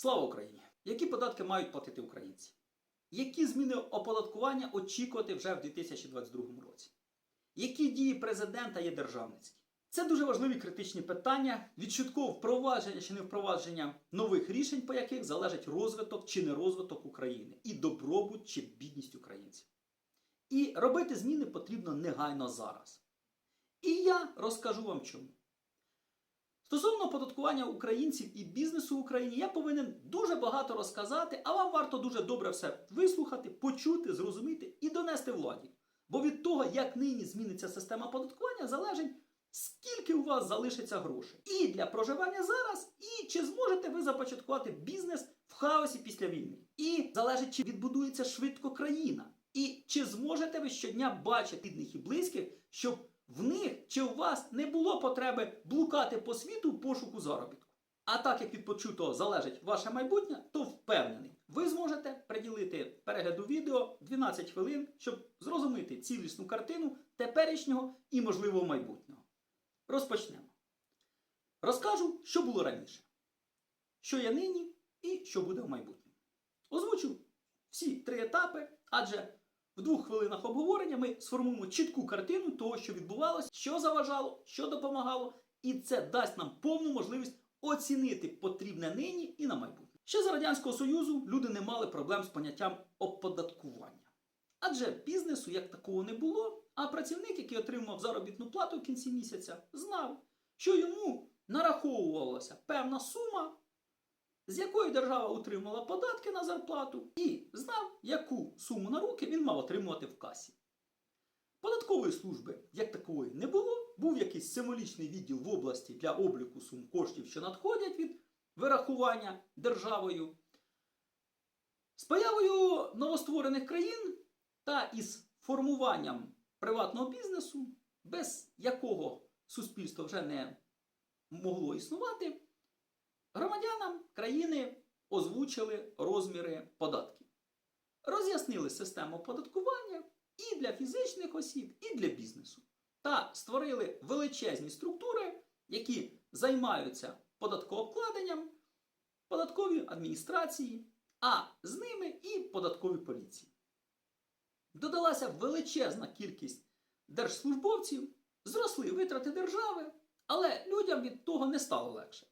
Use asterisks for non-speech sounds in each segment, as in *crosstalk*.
Слава Україні! Які податки мають платити українці? Які зміни оподаткування очікувати вже в 2022 році? Які дії президента є державницькі? Це дуже важливі критичні питання від впровадження чи не впровадження нових рішень, по яких залежить розвиток чи не розвиток України, і добробут чи бідність українців. І робити зміни потрібно негайно зараз. І я розкажу вам чому. Стосовно оподаткування українців і бізнесу в Україні, я повинен дуже багато розказати, а вам варто дуже добре все вислухати, почути, зрозуміти і донести владі. Бо від того, як нині зміниться система оподаткування, залежить, скільки у вас залишиться грошей. І для проживання зараз, і чи зможете ви започаткувати бізнес в хаосі після війни. І залежить, чи відбудується швидко країна. І чи зможете ви щодня бачити рідних і близьких, щоб в них чи у вас не було потреби блукати по світу в пошуку заробітку. А так як від почутого залежить ваше майбутнє, то впевнений, ви зможете приділити перегляду відео 12 хвилин, щоб зрозуміти цілісну картину теперішнього і можливого майбутнього. Розпочнемо. Розкажу, що було раніше, що є нині і що буде в майбутньому. Озвучу всі три етапи, адже в двох хвилинах обговорення ми сформуємо чітку картину того, що відбувалося, що заважало, що допомагало, і це дасть нам повну можливість оцінити потрібне нині і на майбутнє. Ще за Радянського Союзу люди не мали проблем з поняттям оподаткування. Адже бізнесу як такого не було, а працівник, який отримав заробітну плату в кінці місяця, знав, що йому нараховувалася певна сума з якої держава утримала податки на зарплату, і знав, яку суму на руки він мав отримувати в касі. Податкової служби як такої не було, був якийсь символічний відділ в області для обліку сум коштів, що надходять від вирахування державою. З появою новостворених країн та із формуванням приватного бізнесу, без якого суспільство вже не могло існувати. Громадянам країни озвучили розміри податків, роз'яснили систему оподаткування і для фізичних осіб, і для бізнесу. Та створили величезні структури, які займаються податковокладенням, податкові адміністрації, а з ними і податкові поліції. Додалася величезна кількість держслужбовців, зросли витрати держави, але людям від того не стало легше.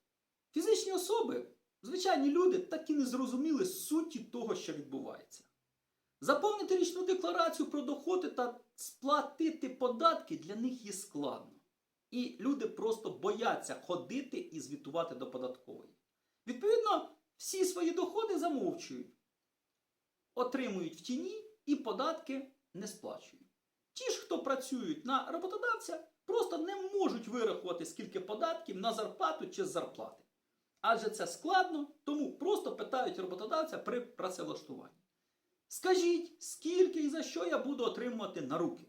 Фізичні особи, звичайні люди, так і не зрозуміли суті того, що відбувається. Заповнити річну декларацію про доходи та сплатити податки для них є складно. І люди просто бояться ходити і звітувати до податкової. Відповідно, всі свої доходи замовчують, отримують в тіні і податки не сплачують. Ті ж, хто працюють на роботодавця, просто не можуть вирахувати, скільки податків на зарплату чи з зарплати. Адже це складно, тому просто питають роботодавця при працевлаштуванні. Скажіть, скільки і за що я буду отримувати на руки?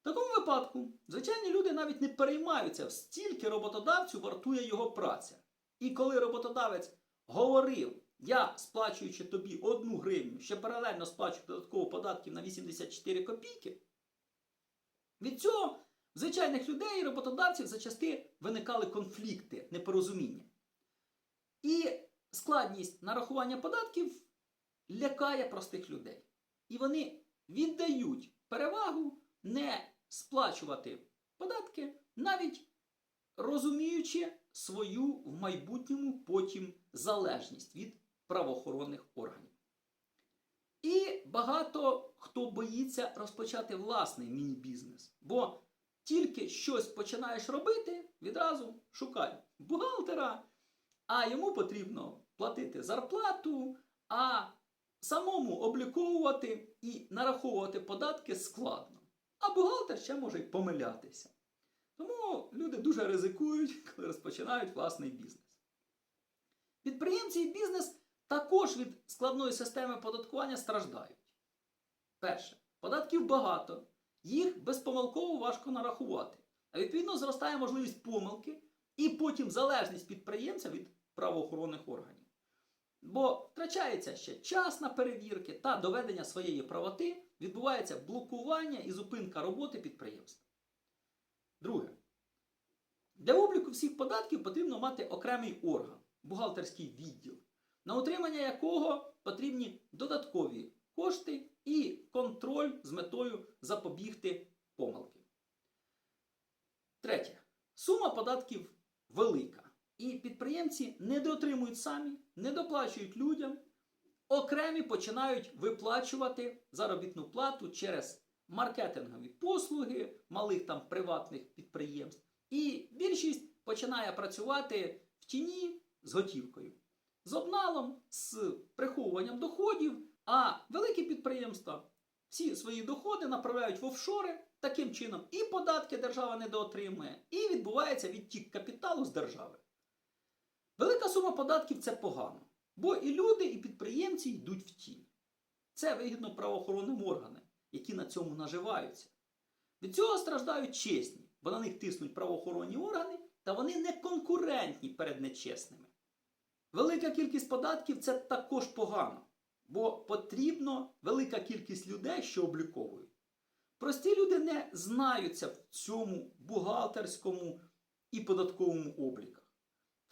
В такому випадку, звичайні люди навіть не переймаються, стільки роботодавцю вартує його праця. І коли роботодавець говорив, я сплачуючи тобі одну гривню, ще паралельно сплачую додатково податків на 84 копійки, від цього в звичайних людей і роботодавців зачасти виникали конфлікти, непорозуміння. І складність нарахування податків лякає простих людей. І вони віддають перевагу не сплачувати податки, навіть розуміючи свою в майбутньому потім залежність від правоохоронних органів. І багато хто боїться розпочати власний міні-бізнес. Бо тільки щось починаєш робити, відразу шукай бухгалтера, а йому потрібно платити зарплату, а самому обліковувати і нараховувати податки складно. А бухгалтер ще може й помилятися. Тому люди дуже ризикують, *laughs* коли розпочинають власний бізнес. Підприємці і бізнес також від складної системи оподаткування страждають. Перше, податків багато, їх безпомилково важко нарахувати. А відповідно зростає можливість помилки і потім залежність підприємця від правоохоронних органів. Бо втрачається ще час на перевірки та доведення своєї правоти, відбувається блокування і зупинка роботи підприємства. Друге. Для обліку всіх податків потрібно мати окремий орган. бухгалтерський відділ, на утримання якого потрібні додаткові кошти і контроль з метою запобігти помилки. Третє. Сума податків велика. І підприємці не дотримують самі, не доплачують людям, окремі починають виплачувати заробітну плату через маркетингові послуги малих там приватних підприємств. І більшість починає працювати в тіні з готівкою, з обналом, з приховуванням доходів, а великі підприємства всі свої доходи направляють в офшори. Таким чином і податки держава недоотримує, і відбувається відтік капіталу з держави. Велика сума податків це погано, бо і люди, і підприємці йдуть в тінь. Це вигідно правоохоронним органам, які на цьому наживаються. Від цього страждають чесні, бо на них тиснуть правоохоронні органи, та вони не конкурентні перед нечесними. Велика кількість податків це також погано, бо потрібно велика кількість людей, що обліковують. Прості люди не знаються в цьому бухгалтерському і податковому обліках.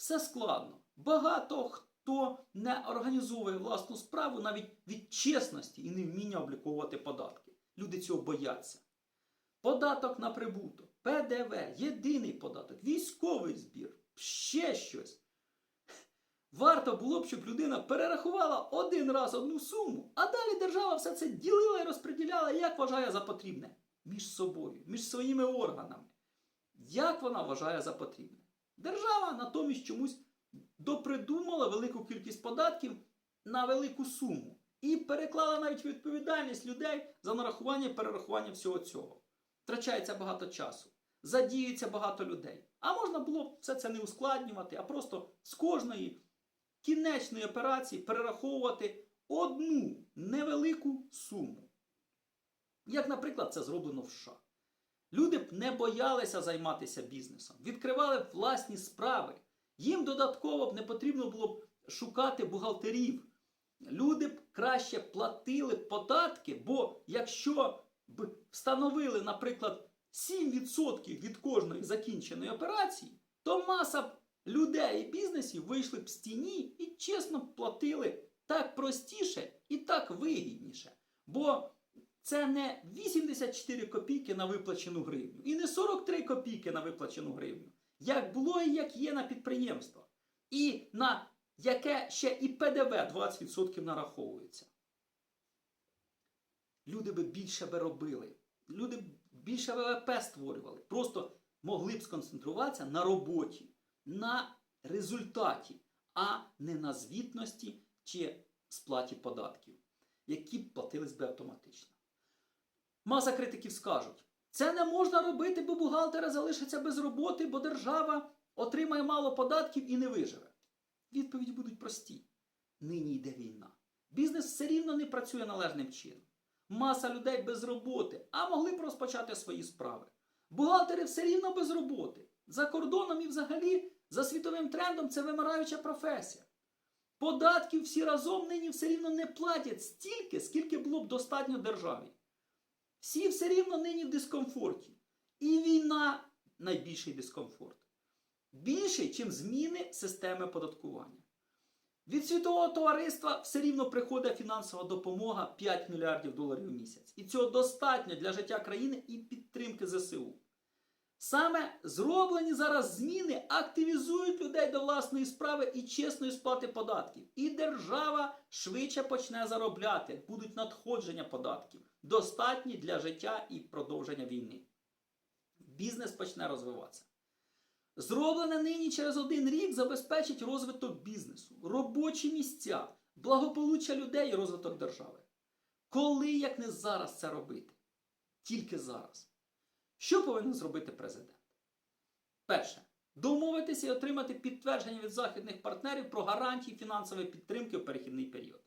Все складно. Багато хто не організовує власну справу навіть від чесності і невміння обліковувати податки. Люди цього бояться. Податок на прибуток, ПДВ, єдиний податок, військовий збір, ще щось. Варто було б, щоб людина перерахувала один раз одну суму, а далі держава все це ділила і розподіляла, як вважає за потрібне. Між собою, між своїми органами. Як вона вважає за потрібне. Держава натомість чомусь допридумала велику кількість податків на велику суму і переклала навіть відповідальність людей за нарахування і перерахування всього цього. Втрачається багато часу, задіюється багато людей. А можна було все це не ускладнювати, а просто з кожної кінечної операції перераховувати одну невелику суму. Як, наприклад, це зроблено в США. Люди б не боялися займатися бізнесом, відкривали б власні справи. Їм додатково б не потрібно було б шукати бухгалтерів. Люди б краще платили податки, бо якщо б встановили, наприклад, 7% від кожної закінченої операції, то маса б людей і бізнесів вийшли б з тіні і чесно б платили так простіше і так вигідніше. Бо це не 84 копійки на виплачену гривню і не 43 копійки на виплачену гривню. Як було і як є на підприємствах. І на яке ще і ПДВ 20% нараховується. Люди би більше би робили. Люди б більше ВВП створювали. Просто могли б сконцентруватися на роботі, на результаті, а не на звітності чи сплаті податків, які б платились би автоматично. Маса критиків скажуть, це не можна робити, бо бухгалтери залишаться без роботи, бо держава отримає мало податків і не виживе. Відповіді будуть прості. Нині йде війна. Бізнес все рівно не працює належним чином. Маса людей без роботи, а могли б розпочати свої справи. Бухгалтери все рівно без роботи. За кордоном і взагалі, за світовим трендом, це вимираюча професія. Податків всі разом нині все рівно не платять стільки, скільки було б достатньо державі. Всі все рівно нині в дискомфорті. І війна найбільший дискомфорт. Більший, чим зміни системи податкування. Від світового товариства все рівно приходить фінансова допомога 5 мільярдів доларів у місяць. І цього достатньо для життя країни і підтримки ЗСУ. Саме зроблені зараз зміни активізують людей до власної справи і чесної сплати податків. І держава швидше почне заробляти, будуть надходження податків, достатні для життя і продовження війни. Бізнес почне розвиватися. Зроблене нині через один рік забезпечить розвиток бізнесу, робочі місця, благополуччя людей і розвиток держави. Коли як не зараз це робити? Тільки зараз. Що повинен зробити президент? Перше. Домовитися і отримати підтвердження від західних партнерів про гарантії фінансової підтримки в перехідний період.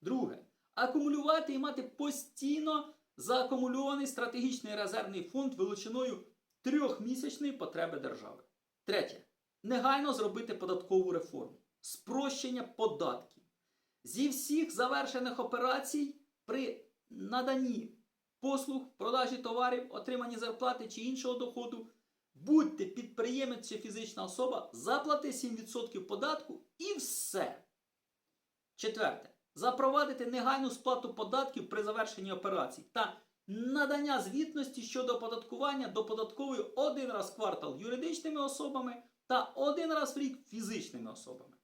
Друге. Акумулювати і мати постійно заакумульований стратегічний резервний фонд величиною трьохмісячної потреби держави. Третє. Негайно зробити податкову реформу. Спрощення податків. Зі всіх завершених операцій при наданні послуг, продажі товарів, отриманні зарплати чи іншого доходу Будьте підприємець чи фізична особа, заплати 7% податку і все. Четверте. Запровадити негайну сплату податків при завершенні операцій та надання звітності щодо оподаткування до податкової один раз в квартал юридичними особами та один раз в рік фізичними особами.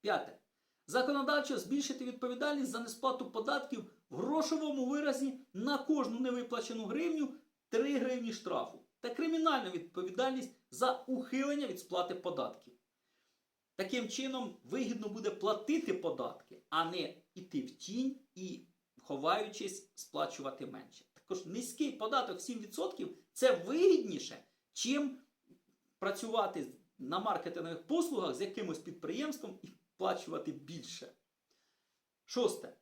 П'яте. Законодавчо збільшити відповідальність за несплату податків в грошовому виразі на кожну невиплачену гривню 3 гривні штрафу та кримінальну відповідальність за ухилення від сплати податків. Таким чином, вигідно буде платити податки, а не йти в тінь і, ховаючись, сплачувати менше. Також низький податок 7% це вигідніше, чим працювати на маркетингових послугах з якимось підприємством і сплачувати більше. Шосте.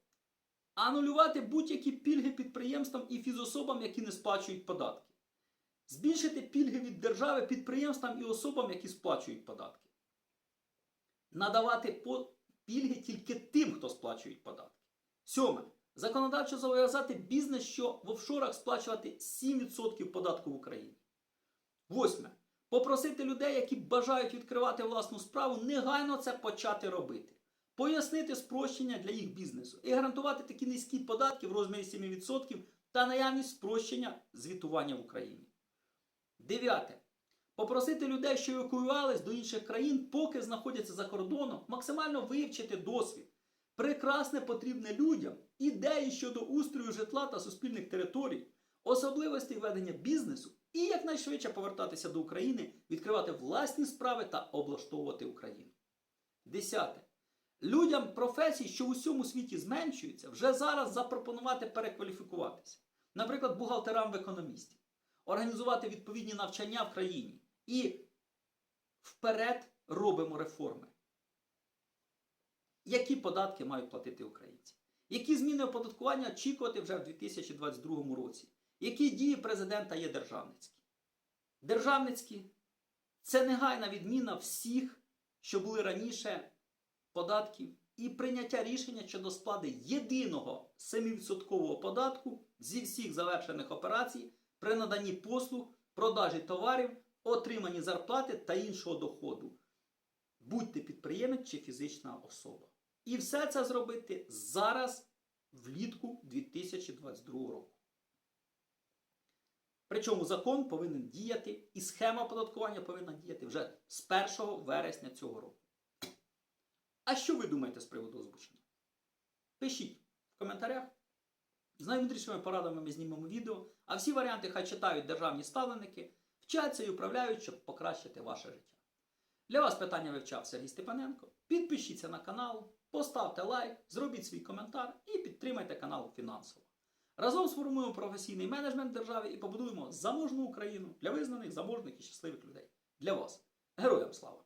Анулювати будь-які пільги підприємствам і фізособам, які не сплачують податки. Збільшити пільги від держави підприємствам і особам, які сплачують податки. Надавати пільги тільки тим, хто сплачують податки. Сьоме. Законодавчо зобов'язати бізнес, що в офшорах сплачувати 7% податку в Україні. Восьме. Попросити людей, які бажають відкривати власну справу, негайно це почати робити. Пояснити спрощення для їх бізнесу і гарантувати такі низькі податки в розмірі 7% та наявність спрощення звітування в Україні. Дев'яте. Попросити людей, що евакуювались до інших країн, поки знаходяться за кордоном, максимально вивчити досвід. Прекрасне потрібне людям ідеї щодо устрою житла та суспільних територій, особливостей ведення бізнесу і якнайшвидше повертатися до України, відкривати власні справи та облаштовувати Україну. Десяте. Людям професій, що в усьому світі зменшуються, вже зараз запропонувати перекваліфікуватися. Наприклад, бухгалтерам в економістів, організувати відповідні навчання в країні і вперед робимо реформи. Які податки мають платити українці? Які зміни оподаткування очікувати вже в 2022 році? Які дії президента є державницькі? Державницькі це негайна відміна всіх, що були раніше податків, і прийняття рішення щодо сплати єдиного 7% податку зі всіх завершених операцій при наданні послуг, продажі товарів, отриманні зарплати та іншого доходу. Будьте підприємець чи фізична особа. І все це зробити зараз, влітку 2022 року. Причому закон повинен діяти і схема оподаткування повинна діяти вже з 1 вересня цього року. А що ви думаєте з приводу озвучення? Пишіть в коментарях. З наймудрішими порадами ми знімемо відео, а всі варіанти хай читають державні ставленики, вчаться і управляють, щоб покращити ваше життя. Для вас питання вивчав Сергій Степаненко. Підпишіться на канал, поставте лайк, зробіть свій коментар і підтримайте канал фінансово. Разом сформуємо професійний менеджмент держави і побудуємо заможну Україну для визнаних, заможних і щасливих людей. Для вас. Героям слава!